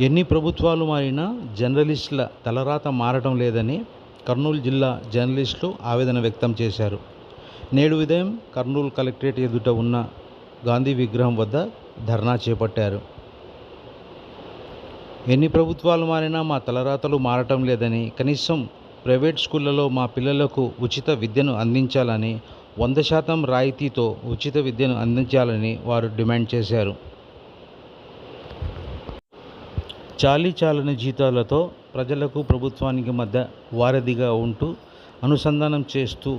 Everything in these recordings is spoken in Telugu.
ఎన్ని ప్రభుత్వాలు మారినా జర్నలిస్టుల తలరాత మారటం లేదని కర్నూలు జిల్లా జర్నలిస్టులు ఆవేదన వ్యక్తం చేశారు. నేడు ఉదయం కర్నూలు కలెక్టరేట్ ఎదుట ఉన్న గాంధీ విగ్రహం వద్ద ధర్నా చేపట్టారు. ఎన్ని ప్రభుత్వాలు మారినా మా తలరాతలు మారటం లేదని కనీసం ప్రైవేట్ స్కూళ్ళలో మా పిల్లలకు ఉచిత విద్యను అందించాలని వంద శాతం రాయితీతో ఉచిత విద్యను అందించాలని వారు డిమాండ్ చేశారు. చాలీ చాలని జీతాలతో ప్రజలకు ప్రభుత్వానికి మధ్య వారధిగా ఉంటూ అనుసంధానం చేస్తూ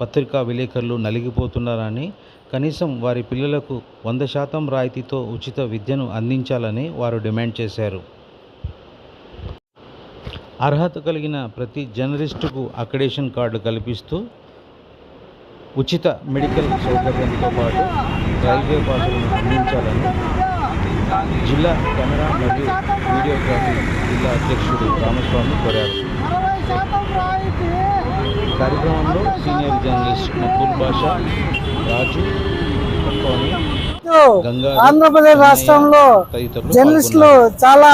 పత్రికా విలేకరులు నలిగిపోతున్నారని కనీసం వారి పిల్లలకు వంద శాతం రాయితీతో ఉచిత విద్యను అందించాలని వారు డిమాండ్ చేశారు. అర్హత కలిగిన ప్రతి జర్నలిస్టుకు అక్రిడేషన్ కార్డు కల్పిస్తూ ఉచిత మెడికల్ సౌకర్యంతో పాటు రైల్వే పాసులను అందించాలని జిల్లా కెమెరా మరియు వీడియోగ్రఫీ జిల్లా అధ్యక్షుడు రామస్వామి కోరారు. కార్యక్రమంలో సీనియర్ జర్నలిస్ట్ మక్కుల్ భాష రాజు ఆంధ్రప్రదేశ్ రాష్ట్రంలో జర్నలిస్టులు చాలా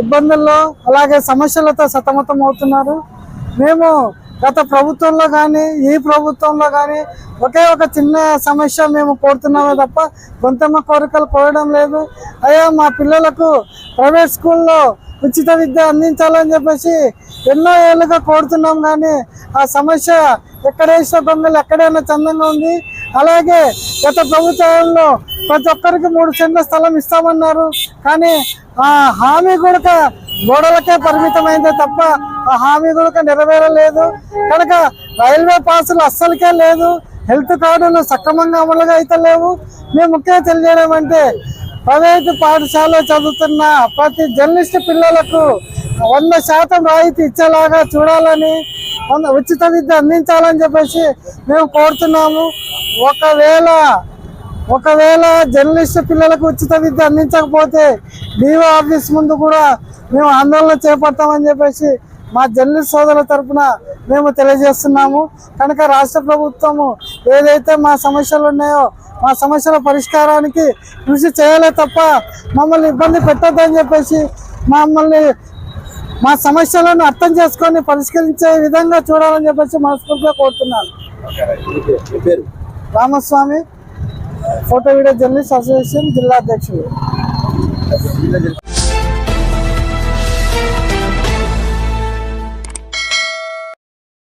ఇబ్బందుల్లో అలాగే సమస్యలతో సతమతం అవుతున్నారు. మేము గత ప్రభుత్వంలో కానీ ఈ ప్రభుత్వంలో కానీ ఒకే ఒక చిన్న సమస్య మేము కోరుతున్నామే తప్ప గొంతమ్మ కోరికలు కోరడం లేదు. అయ్యా మా పిల్లలకు ప్రైవేట్ స్కూల్లో ఉచిత విద్య అందించాలని చెప్పేసి ఎన్నో ఏళ్ళుగా కోరుతున్నాం కానీ ఆ సమస్య ఎక్కడేసిన బొమ్మలు ఎక్కడైనా చందంగా ఉంది. అలాగే గత ప్రభుత్వంలో ప్రతి ఒక్కరికి మూడు సెంట్ల స్థలం ఇస్తామన్నారు. కానీ ఆ హామీ కూడా గోడలకే పరిమితమైందే తప్ప ఆ హామీ కూడా నెరవేరలేదు. కనుక రైల్వే పాసులు అస్సలకే లేదు. హెల్త్ కార్డులు సక్రమంగా అమలుగా అయితే లేవు. మేము ముఖ్యంగా తెలియజేయడం అంటే ప్రైవేటు పాఠశాలలో చదువుతున్న ప్రతి జర్నలిస్ట్ పిల్లలకు వంద శాతం రాయితీ ఇచ్చేలాగా చూడాలని ఉచిత విద్య అందించాలని చెప్పేసి మేము కోరుతున్నాము. ఒకవేళ ఒకవేళ జర్నలిస్ట్ పిల్లలకు ఉచిత విద్య అందించకపోతే డిఓ ఆఫీస్ ముందు కూడా మేము ఆందోళన చేపడతామని చెప్పేసి మా జర్నలిస్ట్ సోదరుల తరపున మేము తెలియజేస్తున్నాము. కనుక రాష్ట్ర ప్రభుత్వము ఏదైతే మా సమస్యలు ఉన్నాయో మా సమస్యల పరిష్కారానికి కృషి చేయలే తప్ప మమ్మల్ని ఇబ్బంది పెట్టొద్దని చెప్పేసి మమ్మల్ని మా సమస్యలను అర్థం చేసుకొని పరిష్కరించే విధంగా చూడాలని చెప్పేసి మనస్ఫూర్తిగా కోరుతున్నాను. Ramaswamy. Photo video journalist association జిల్లా అధ్యక్షుడు